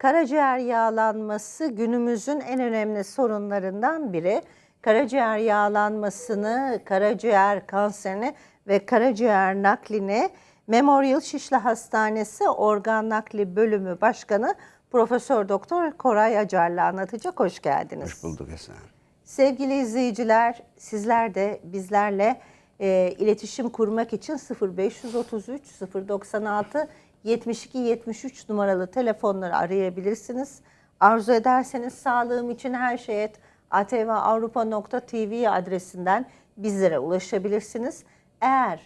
Karaciğer yağlanması günümüzün en önemli sorunlarından biri. Karaciğer yağlanmasını, karaciğer kanserini ve karaciğer naklini Memorial Şişli Hastanesi Organ Nakli Bölümü Başkanı Profesör Doktor Koray Acar'la anlatacak. Hoş geldiniz. Hoş bulduk Esen. Sevgili izleyiciler, sizler de bizlerle e, iletişim kurmak için 0533 096 72 73 numaralı telefonları arayabilirsiniz. Arzu ederseniz sağlığım için her şey et atvavrupa.tv adresinden bizlere ulaşabilirsiniz. Eğer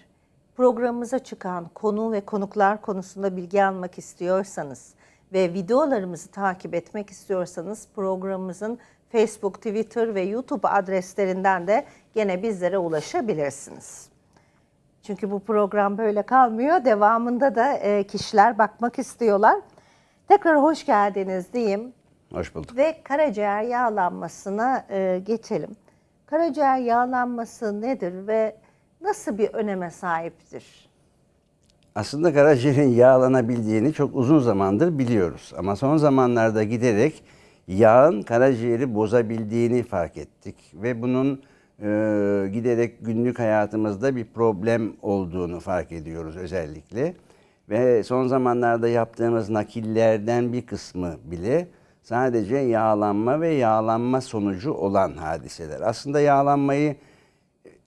programımıza çıkan konu ve konuklar konusunda bilgi almak istiyorsanız ve videolarımızı takip etmek istiyorsanız programımızın Facebook, Twitter ve YouTube adreslerinden de gene bizlere ulaşabilirsiniz. Çünkü bu program böyle kalmıyor. Devamında da e, kişiler bakmak istiyorlar. Tekrar hoş geldiniz diyeyim Hoş bulduk. ve karaciğer yağlanmasına e, geçelim. Karaciğer yağlanması nedir ve nasıl bir öneme sahiptir? Aslında karaciğerin yağlanabildiğini çok uzun zamandır biliyoruz. Ama son zamanlarda giderek yağın karaciğeri bozabildiğini fark ettik. Ve bunun e, giderek günlük hayatımızda bir problem olduğunu fark ediyoruz özellikle. Ve son zamanlarda yaptığımız nakillerden bir kısmı bile sadece yağlanma ve yağlanma sonucu olan hadiseler. Aslında yağlanmayı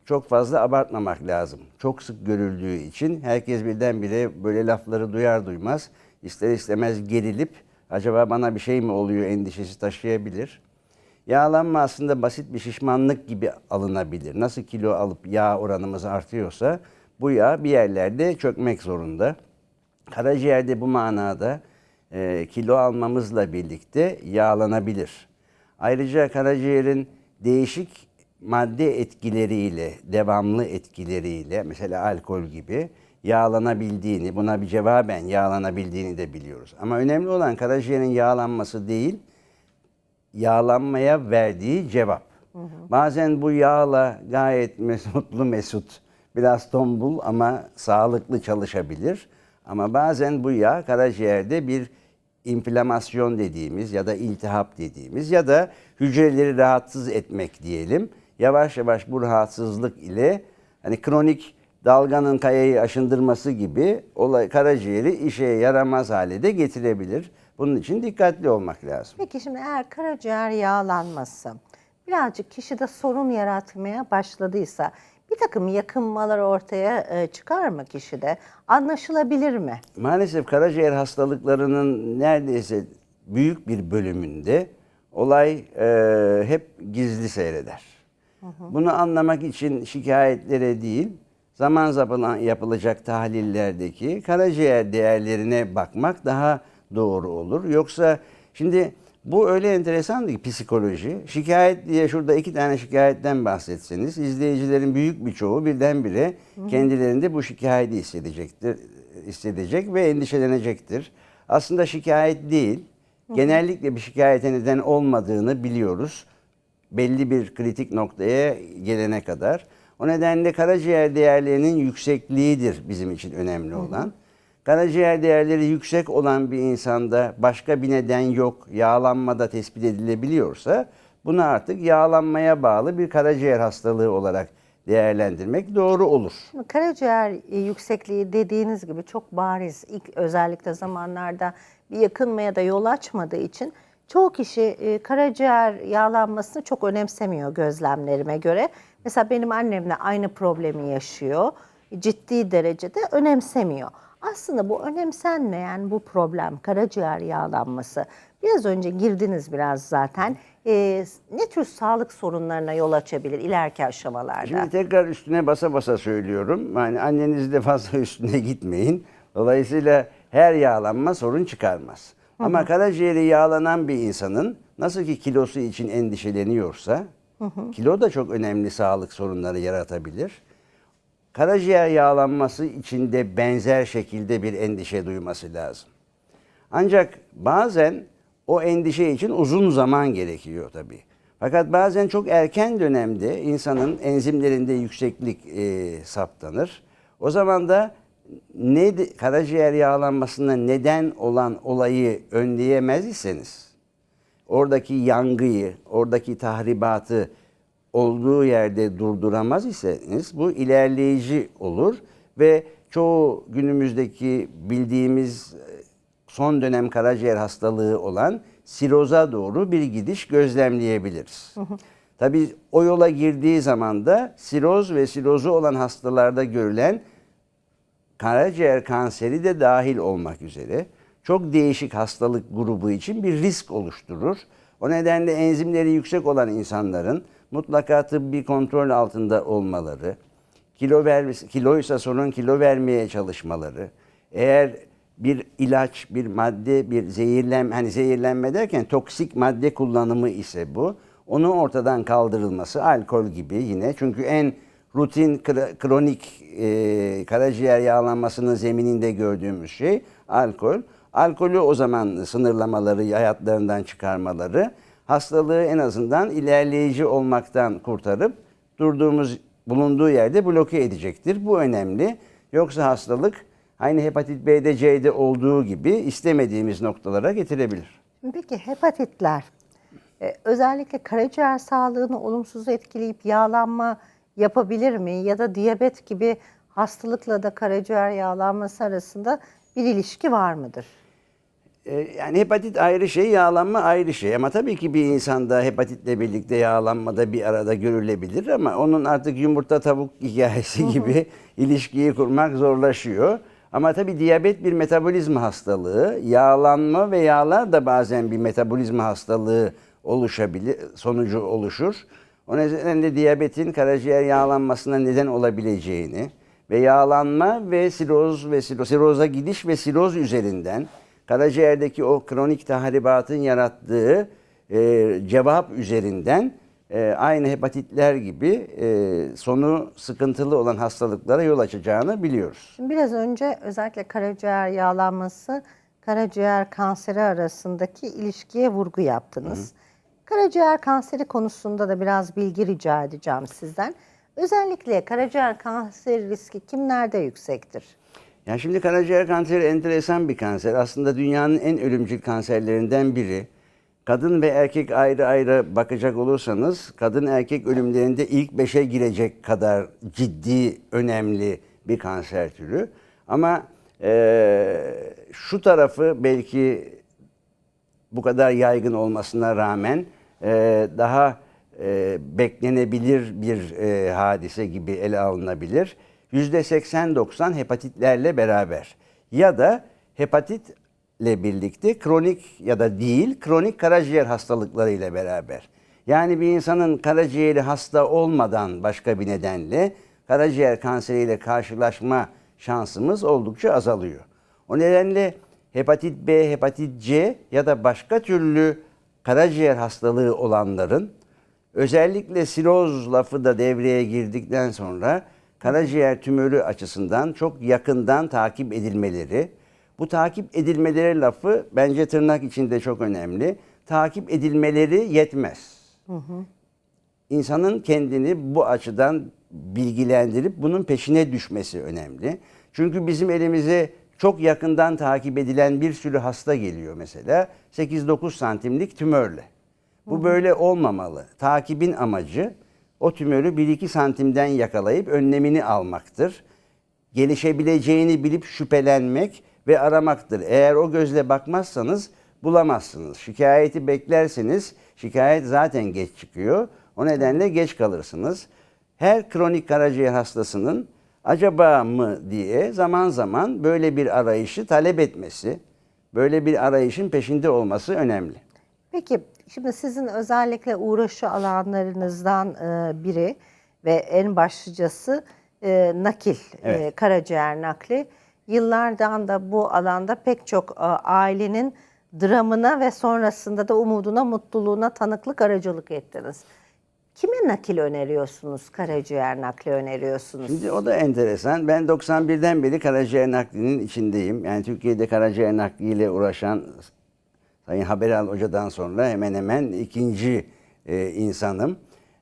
çok fazla abartmamak lazım. Çok sık görüldüğü için herkes birdenbire böyle lafları duyar duymaz ister istemez gerilip acaba bana bir şey mi oluyor endişesi taşıyabilir. Yağlanma aslında basit bir şişmanlık gibi alınabilir. Nasıl kilo alıp yağ oranımız artıyorsa bu yağ bir yerlerde çökmek zorunda. Karaciğerde bu manada e, kilo almamızla birlikte yağlanabilir. Ayrıca karaciğerin değişik madde etkileriyle, devamlı etkileriyle mesela alkol gibi yağlanabildiğini, buna bir cevaben yağlanabildiğini de biliyoruz. Ama önemli olan karaciğerin yağlanması değil, yağlanmaya verdiği cevap. Bazen bu yağla gayet mes- mutlu mesut, biraz tombul ama sağlıklı çalışabilir. Ama bazen bu yağ karaciğerde bir inflamasyon dediğimiz ya da iltihap dediğimiz ya da hücreleri rahatsız etmek diyelim. Yavaş yavaş bu rahatsızlık ile hani kronik dalganın kayayı aşındırması gibi olay karaciğeri işe yaramaz hale de getirebilir. Bunun için dikkatli olmak lazım. Peki şimdi eğer karaciğer yağlanması birazcık kişide sorun yaratmaya başladıysa bir takım yakınmalar ortaya e, çıkar mı kişide? Anlaşılabilir mi? Maalesef karaciğer hastalıklarının neredeyse büyük bir bölümünde olay e, hep gizli seyreder. Bunu anlamak için şikayetlere değil, zaman zaman yapılacak tahlillerdeki karaciğer değerlerine bakmak daha doğru olur. Yoksa şimdi bu öyle enteresan ki psikoloji. Şikayet diye şurada iki tane şikayetten bahsetseniz izleyicilerin büyük bir çoğu birdenbire kendilerinde bu şikayeti hissedecektir, hissedecek ve endişelenecektir. Aslında şikayet değil, genellikle bir şikayete neden olmadığını biliyoruz. Belli bir kritik noktaya gelene kadar. O nedenle karaciğer değerlerinin yüksekliğidir bizim için önemli olan. Karaciğer değerleri yüksek olan bir insanda başka bir neden yok, yağlanmada tespit edilebiliyorsa bunu artık yağlanmaya bağlı bir karaciğer hastalığı olarak değerlendirmek doğru olur. Karaciğer e, yüksekliği dediğiniz gibi çok bariz. İlk özellikle zamanlarda bir yakınmaya da yol açmadığı için çoğu kişi e, karaciğer yağlanmasını çok önemsemiyor gözlemlerime göre. Mesela benim annemle aynı problemi yaşıyor. Ciddi derecede önemsemiyor. Aslında bu önemsenmeyen bu problem karaciğer yağlanması. Biraz önce girdiniz biraz zaten. E, ne tür sağlık sorunlarına yol açabilir ileriki aşamalarda? Şimdi tekrar üstüne basa basa söylüyorum. Yani anneniz de fazla üstüne gitmeyin. Dolayısıyla her yağlanma sorun çıkarmaz. Ama karaciğeri yağlanan bir insanın nasıl ki kilosu için endişeleniyorsa, kilo da çok önemli sağlık sorunları yaratabilir. Karaciğer yağlanması için de benzer şekilde bir endişe duyması lazım. Ancak bazen o endişe için uzun zaman gerekiyor tabii. Fakat bazen çok erken dönemde insanın enzimlerinde yükseklik e, saptanır. O zaman da ne karaciğer yağlanmasına neden olan olayı önleyemez iseniz oradaki yangıyı, oradaki tahribatı olduğu yerde durduramaz iseniz bu ilerleyici olur ve çoğu günümüzdeki bildiğimiz e, son dönem karaciğer hastalığı olan siroza doğru bir gidiş gözlemleyebiliriz. Tabii o yola girdiği zaman da siroz ve sirozu olan hastalarda görülen karaciğer kanseri de dahil olmak üzere çok değişik hastalık grubu için bir risk oluşturur. O nedenle enzimleri yüksek olan insanların mutlaka tıbbi kontrol altında olmaları, kilo vermesi, kiloysa sorun kilo vermeye çalışmaları, eğer bir ilaç, bir madde, bir zehirlenme, hani zehirlenme derken toksik madde kullanımı ise bu, onun ortadan kaldırılması, alkol gibi yine çünkü en rutin kro- kronik e, karaciğer yağlanmasının zemininde gördüğümüz şey alkol. Alkolü o zaman sınırlamaları, hayatlarından çıkarmaları hastalığı en azından ilerleyici olmaktan kurtarıp durduğumuz bulunduğu yerde bloke edecektir. Bu önemli. Yoksa hastalık aynı hepatit B'de C'de olduğu gibi istemediğimiz noktalara getirebilir. Peki hepatitler e, özellikle karaciğer sağlığını olumsuz etkileyip yağlanma yapabilir mi? Ya da diyabet gibi hastalıkla da karaciğer yağlanması arasında bir ilişki var mıdır? Ee, Yani hepatit ayrı şey, yağlanma ayrı şey. Ama tabii ki bir insanda hepatitle birlikte yağlanma da bir arada görülebilir ama onun artık yumurta tavuk hikayesi gibi ilişkiyi kurmak zorlaşıyor. Ama tabii diyabet bir metabolizma hastalığı. Yağlanma ve yağlar da bazen bir metabolizma hastalığı oluşabilir, sonucu oluşur. O nedenle diyabetin karaciğer yağlanmasına neden olabileceğini ve yağlanma ve siroz ve siro- siroza gidiş ve siroz üzerinden karaciğerdeki o kronik tahribatın yarattığı e, cevap üzerinden e, aynı hepatitler gibi e, sonu sıkıntılı olan hastalıklara yol açacağını biliyoruz. Şimdi biraz önce özellikle karaciğer yağlanması, karaciğer kanseri arasındaki ilişkiye vurgu yaptınız. Karaciğer kanseri konusunda da biraz bilgi rica edeceğim sizden. Özellikle karaciğer kanseri riski kimlerde yüksektir? Yani şimdi karaciğer kanseri enteresan bir kanser. Aslında dünyanın en ölümcül kanserlerinden biri. Kadın ve erkek ayrı ayrı bakacak olursanız kadın erkek ölümlerinde ilk beşe girecek kadar ciddi, önemli bir kanser türü. Ama eee, şu tarafı belki bu kadar yaygın olmasına rağmen e, daha e, beklenebilir bir e, hadise gibi ele alınabilir. %80-90 hepatitlerle beraber ya da hepatitle birlikte kronik ya da değil kronik karaciğer hastalıkları ile beraber. Yani bir insanın karaciğeri hasta olmadan başka bir nedenle karaciğer kanseriyle karşılaşma şansımız oldukça azalıyor. O nedenle hepatit B, hepatit C ya da başka türlü karaciğer hastalığı olanların özellikle siroz lafı da devreye girdikten sonra karaciğer tümörü açısından çok yakından takip edilmeleri, bu takip edilmeleri lafı bence tırnak içinde çok önemli. Takip edilmeleri yetmez. İnsanın kendini bu açıdan bilgilendirip bunun peşine düşmesi önemli. Çünkü bizim elimize çok yakından takip edilen bir sürü hasta geliyor mesela 8-9 santimlik tümörle. Bu böyle olmamalı. Takibin amacı o tümörü 1-2 santimden yakalayıp önlemini almaktır. Gelişebileceğini bilip şüphelenmek ve aramaktır. Eğer o gözle bakmazsanız bulamazsınız. Şikayeti beklerseniz şikayet zaten geç çıkıyor. O nedenle geç kalırsınız. Her kronik karaciğer hastasının acaba mı diye zaman zaman böyle bir arayışı talep etmesi, böyle bir arayışın peşinde olması önemli. Peki şimdi sizin özellikle uğraşı alanlarınızdan e, biri ve en başlıcası e, nakil, e, Evet. karaciğer nakli. Yıllardan da bu alanda pek çok e, ailenin dramına ve sonrasında da umuduna, mutluluğuna tanıklık aracılık ettiniz. Kime nakil öneriyorsunuz, karaciğer nakli öneriyorsunuz? Şimdi o da enteresan. Ben 91'den beri karaciğer naklinin içindeyim. Yani Türkiye'de karaciğer nakliyle uğraşan Sayın Haberal Hoca'dan sonra hemen hemen ikinci e, insanım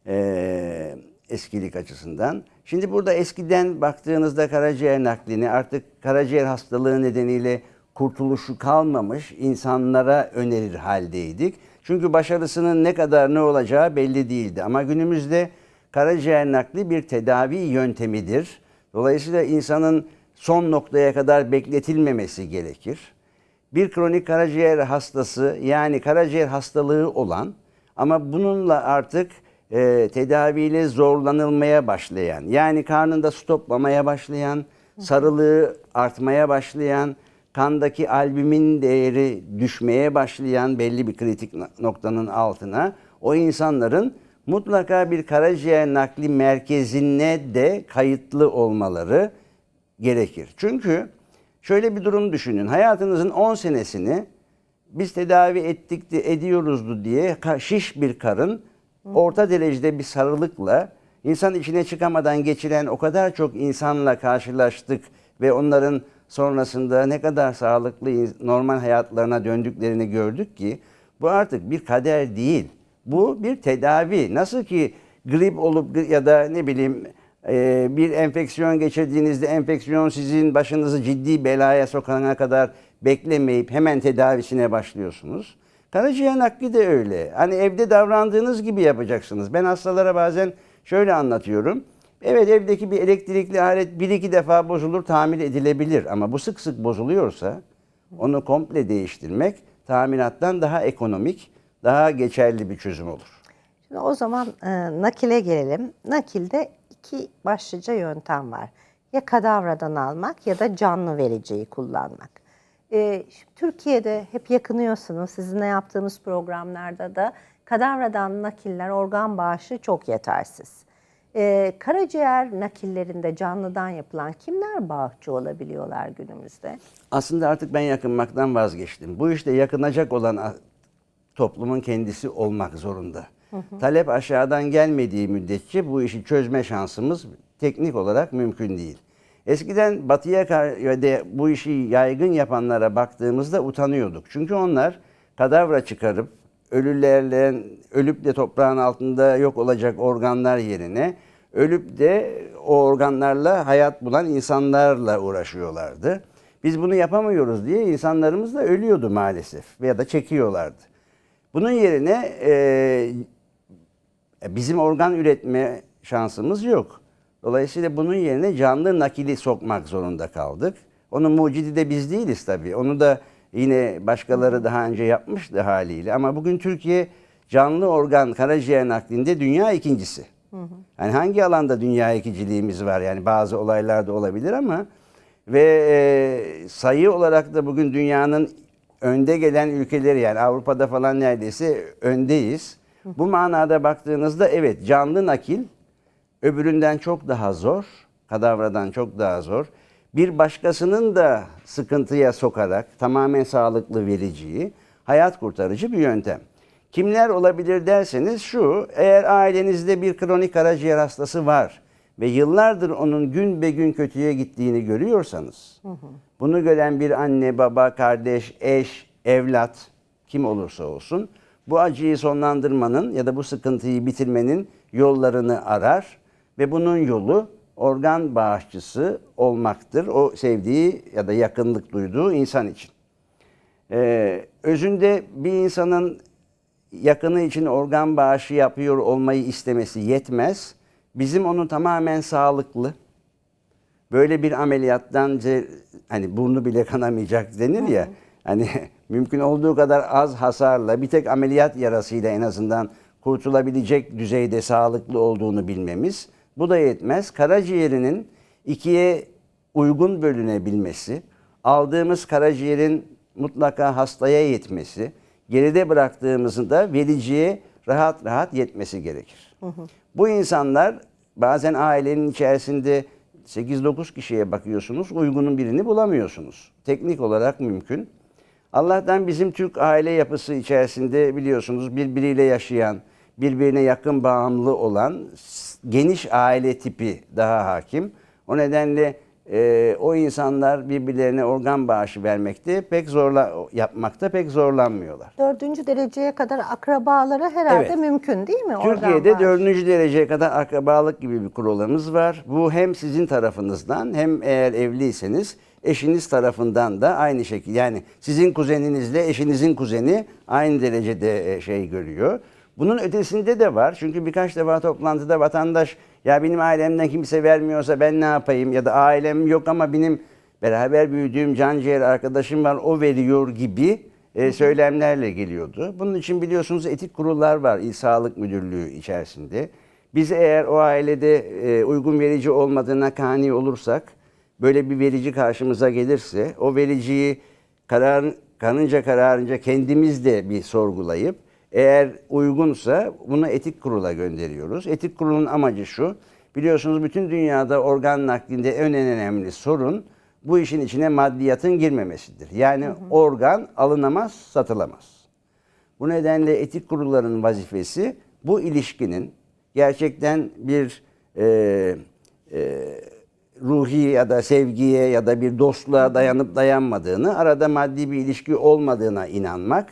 e, eskilik açısından. Şimdi burada eskiden baktığınızda karaciğer naklini artık karaciğer hastalığı nedeniyle kurtuluşu kalmamış insanlara önerir haldeydik. Çünkü başarısının ne kadar ne olacağı belli değildi. Ama günümüzde karaciğer nakli bir tedavi yöntemidir. Dolayısıyla insanın son noktaya kadar bekletilmemesi gerekir. Bir kronik karaciğer hastası yani karaciğer hastalığı olan ama bununla artık e, tedaviyle zorlanılmaya başlayan yani karnında su toplamaya başlayan, sarılığı artmaya başlayan, kandaki albümin değeri düşmeye başlayan belli bir kritik no- noktanın altına o insanların mutlaka bir karaciğer nakli merkezine de kayıtlı olmaları gerekir. Çünkü şöyle bir durum düşünün. Hayatınızın 10 senesini biz tedavi ettik ediyoruzdu diye şiş bir karın orta derecede bir sarılıkla insan içine çıkamadan geçiren o kadar çok insanla karşılaştık ve onların sonrasında ne kadar sağlıklı normal hayatlarına döndüklerini gördük ki bu artık bir kader değil. Bu bir tedavi. Nasıl ki grip olup ya da ne bileyim e, bir enfeksiyon geçirdiğinizde enfeksiyon sizin başınızı ciddi belaya sokana kadar beklemeyip hemen tedavisine başlıyorsunuz. Karaciğer nakli de öyle. Hani evde davrandığınız gibi yapacaksınız. Ben hastalara bazen şöyle anlatıyorum. Evet evdeki bir elektrikli alet bir iki defa bozulur tamir edilebilir ama bu sık sık bozuluyorsa onu komple değiştirmek tamirattan daha ekonomik, daha geçerli bir çözüm olur. Şimdi o zaman e, nakile gelelim. Nakilde iki başlıca yöntem var. Ya kadavradan almak ya da canlı vericiyi kullanmak. E, şimdi Türkiye'de hep yakınıyorsunuz. Sizinle yaptığımız programlarda da kadavradan nakiller, organ bağışı çok yetersiz. E, karaciğer nakillerinde canlıdan yapılan kimler bağışçı olabiliyorlar günümüzde? Aslında artık ben yakınmaktan vazgeçtim. Bu işte yakınacak olan toplumun kendisi olmak zorunda. Talep aşağıdan gelmediği müddetçe bu işi çözme şansımız teknik olarak mümkün değil. Eskiden batıya de bu işi yaygın yapanlara baktığımızda utanıyorduk. Çünkü onlar kadavra çıkarıp ölülerle ölüp de toprağın altında yok olacak organlar yerine ölüp de o organlarla hayat bulan insanlarla uğraşıyorlardı. Biz bunu yapamıyoruz diye insanlarımız da ölüyordu maalesef veya da çekiyorlardı. Bunun yerine e, bizim organ üretme şansımız yok. Dolayısıyla bunun yerine canlı nakili sokmak zorunda kaldık. Onun mucidi de biz değiliz tabii. Onu da yine başkaları daha önce yapmıştı haliyle. Ama bugün Türkiye canlı organ karaciğer naklinde dünya ikincisi. Yani hangi alanda dünya ikinciliğimiz var? Yani bazı olaylar da olabilir ama ve e, sayı olarak da bugün dünyanın önde gelen ülkeleri yani Avrupa'da falan neredeyse öndeyiz. Bu manada baktığınızda evet canlı nakil öbüründen çok daha zor, kadavradan çok daha zor. Bir başkasının da sıkıntıya sokarak tamamen sağlıklı vericiyi hayat kurtarıcı bir yöntem. Kimler olabilir derseniz şu, eğer ailenizde bir kronik karaciğer hastası var ve yıllardır onun gün be gün kötüye gittiğini görüyorsanız, bunu gören bir anne, baba, kardeş, eş, evlat, kim olursa olsun, bu acıyı sonlandırmanın ya da bu sıkıntıyı bitirmenin yollarını arar ve bunun yolu organ bağışçısı olmaktır. O sevdiği ya da yakınlık duyduğu insan için. Ee, özünde bir insanın yakını için organ bağışı yapıyor olmayı istemesi yetmez. Bizim onu tamamen sağlıklı, böyle bir ameliyattan hani burnu bile kanamayacak denir ya. Hani mümkün olduğu kadar az hasarla bir tek ameliyat yarasıyla en azından kurtulabilecek düzeyde sağlıklı olduğunu bilmemiz. Bu da yetmez. Karaciğerinin ikiye uygun bölünebilmesi, aldığımız karaciğerin mutlaka hastaya yetmesi, geride bıraktığımızın da vericiye rahat rahat yetmesi gerekir. Bu insanlar bazen ailenin içerisinde 8-9 kişiye bakıyorsunuz, uygunun birini bulamıyorsunuz. Teknik olarak mümkün. Allah'tan bizim Türk aile yapısı içerisinde biliyorsunuz birbiriyle yaşayan, birbirine yakın bağımlı olan geniş aile tipi daha hakim. O nedenle e, o insanlar birbirlerine organ bağışı vermekte pek zorla yapmakta pek zorlanmıyorlar. Dördüncü dereceye kadar akrabalara herhalde Evet. mümkün değil mi? Organ Türkiye'de bağışı? dördüncü dereceye kadar akrabalık gibi bir kuralımız var. Bu hem sizin tarafınızdan hem eğer evliyseniz eşiniz tarafından da aynı şekilde. Yani sizin kuzeninizle eşinizin kuzeni aynı derecede e, şey görüyor. Bunun ötesinde de var. Çünkü birkaç defa toplantıda vatandaş ya benim ailemden kimse vermiyorsa ben ne yapayım ya da ailem yok ama benim beraber büyüdüğüm can ciğer arkadaşım var o veriyor gibi e, söylemlerle geliyordu. Bunun için biliyorsunuz etik kurullar var İl Sağlık Müdürlüğü içerisinde. Biz eğer o ailede e, uygun verici olmadığına kani olursak, böyle bir verici karşımıza gelirse, o vericiyi karar, kanınca kararınca kendimiz de bir sorgulayıp, eğer uygunsa bunu etik kurula gönderiyoruz. Etik kurulun amacı şu, biliyorsunuz bütün dünyada organ naklinde en önemli sorun, bu işin içine maddiyatın girmemesidir. Yani organ alınamaz, satılamaz. Bu nedenle etik kurulların vazifesi bu ilişkinin gerçekten bir e, e, ruhi ya da sevgiye ya da bir dostluğa dayanıp dayanmadığını, arada maddi bir ilişki olmadığına inanmak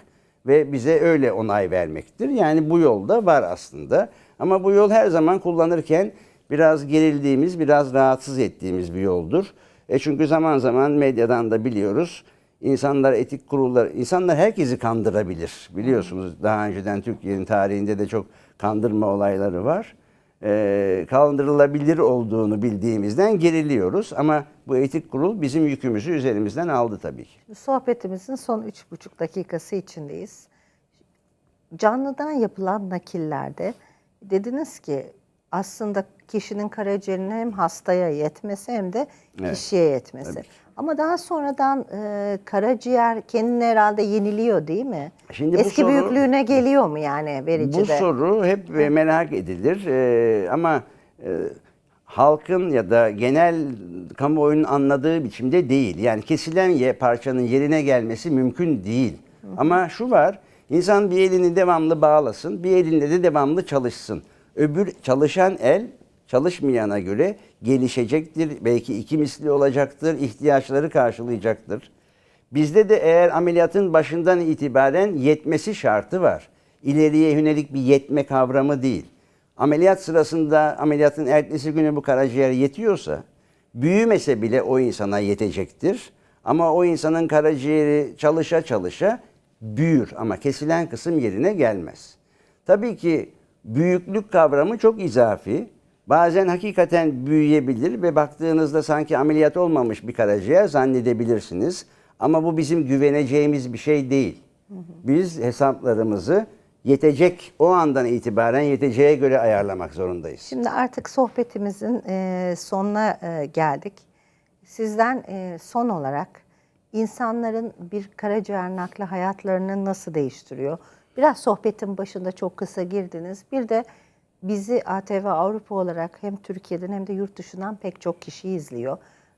ve bize öyle onay vermektir. Yani bu yolda var aslında. Ama bu yol her zaman kullanırken biraz gerildiğimiz, biraz rahatsız ettiğimiz bir yoldur. E çünkü zaman zaman medyadan da biliyoruz. İnsanlar etik kurullar, insanlar herkesi kandırabilir. Biliyorsunuz daha önceden Türkiye'nin tarihinde de çok kandırma olayları var. Ee, kandırılabilir olduğunu bildiğimizden geriliyoruz. Ama bu etik kurul bizim yükümüzü üzerimizden aldı tabii ki. Sohbetimizin son üç buçuk dakikası içindeyiz. Canlıdan yapılan nakillerde dediniz ki aslında kişinin karaciğerinin hem hastaya yetmesi hem de Evet. kişiye yetmesi. Ama daha sonradan e, karaciğer kendini herhalde yeniliyor değil mi? Şimdi Eski soru- büyüklüğüne geliyor mu yani vericide? Bu soru hep e, merak edilir Ee, ama e, halkın ya da genel kamuoyunun anladığı biçimde değil. Yani kesilen ye, parçanın yerine gelmesi mümkün değil. Ama şu var, insan bir elini devamlı bağlasın, bir elinde de devamlı çalışsın. Öbür çalışan el çalışmayana göre gelişecektir, belki iki misli olacaktır, ihtiyaçları karşılayacaktır. Bizde de eğer ameliyatın başından itibaren yetmesi şartı var. İleriye yönelik bir yetme kavramı değil. Ameliyat sırasında ameliyatın ertesi günü bu karaciğer yetiyorsa büyümese bile o insana yetecektir. Ama o insanın karaciğeri çalışa çalışa büyür ama kesilen kısım yerine gelmez. Tabii ki büyüklük kavramı çok izafi. Bazen hakikaten büyüyebilir ve baktığınızda sanki ameliyat olmamış bir karaciğer zannedebilirsiniz. Ama bu bizim güveneceğimiz bir şey değil. Biz hesaplarımızı yetecek o andan itibaren yeteceğe göre ayarlamak zorundayız. Şimdi artık sohbetimizin e, sonuna e, geldik. Sizden e, son olarak insanların bir karaciğer nakli hayatlarını nasıl değiştiriyor? Biraz sohbetin başında çok kısa girdiniz. Bir de bizi ATV Avrupa olarak hem Türkiye'den hem de yurt dışından pek çok kişi izliyor.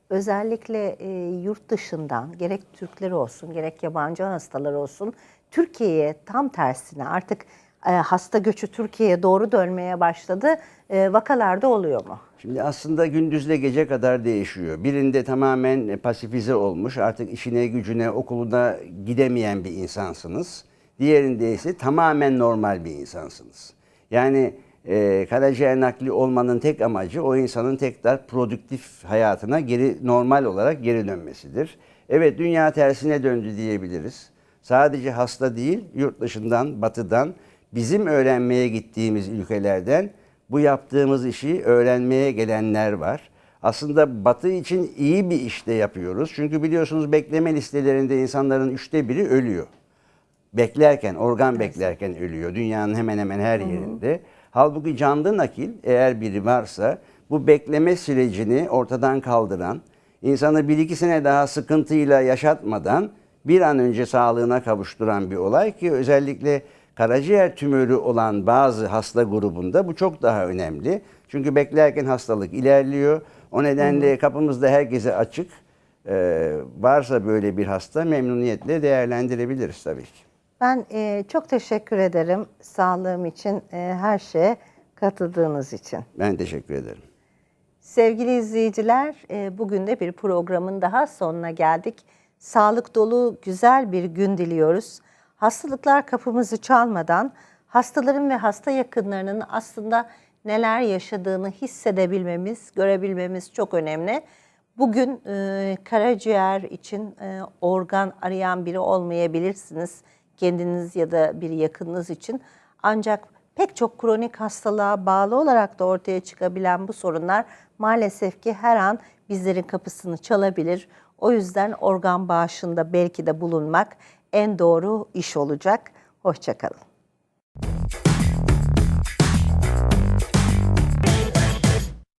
Özellikle e, yurt dışından gerek Türkler olsun gerek yabancı hastalar olsun Türkiye'ye tam tersine artık e, hasta göçü Türkiye'ye doğru dönmeye başladı. E, vakalarda oluyor mu? Şimdi aslında gündüzle gece kadar değişiyor. Birinde tamamen pasifize olmuş, artık işine, gücüne, okuluna gidemeyen bir insansınız. Diğerinde ise tamamen normal bir insansınız. Yani e, karaciğer nakli olmanın tek amacı o insanın tekrar produktif hayatına geri normal olarak geri dönmesidir. Evet dünya tersine döndü diyebiliriz. Sadece hasta değil, yurt dışından, batıdan, bizim öğrenmeye gittiğimiz ülkelerden bu yaptığımız işi öğrenmeye gelenler var. Aslında Batı için iyi bir işte yapıyoruz. Çünkü biliyorsunuz bekleme listelerinde insanların üçte biri ölüyor. Beklerken, organ beklerken ölüyor. Dünyanın hemen hemen her yerinde. Halbuki canlı nakil eğer biri varsa bu bekleme sürecini ortadan kaldıran, insanı bir iki sene daha sıkıntıyla yaşatmadan bir an önce sağlığına kavuşturan bir olay ki özellikle karaciğer tümörü olan bazı hasta grubunda bu çok daha önemli. Çünkü beklerken hastalık ilerliyor. O nedenle kapımızda herkese açık. Ee, varsa böyle bir hasta memnuniyetle değerlendirebiliriz tabii ki. Ben e, çok teşekkür ederim sağlığım için, e, her şeye katıldığınız için. Ben teşekkür ederim. Sevgili izleyiciler, e, bugün de bir programın daha sonuna geldik. Sağlık dolu güzel bir gün diliyoruz. Hastalıklar kapımızı çalmadan hastaların ve hasta yakınlarının aslında neler yaşadığını hissedebilmemiz, görebilmemiz çok önemli. Bugün e, karaciğer için e, organ arayan biri olmayabilirsiniz. Kendiniz ya da bir yakınınız için. Ancak pek çok kronik hastalığa bağlı olarak da ortaya çıkabilen bu sorunlar maalesef ki her an bizlerin kapısını çalabilir. O yüzden organ bağışında belki de bulunmak en doğru iş olacak. Hoşçakalın.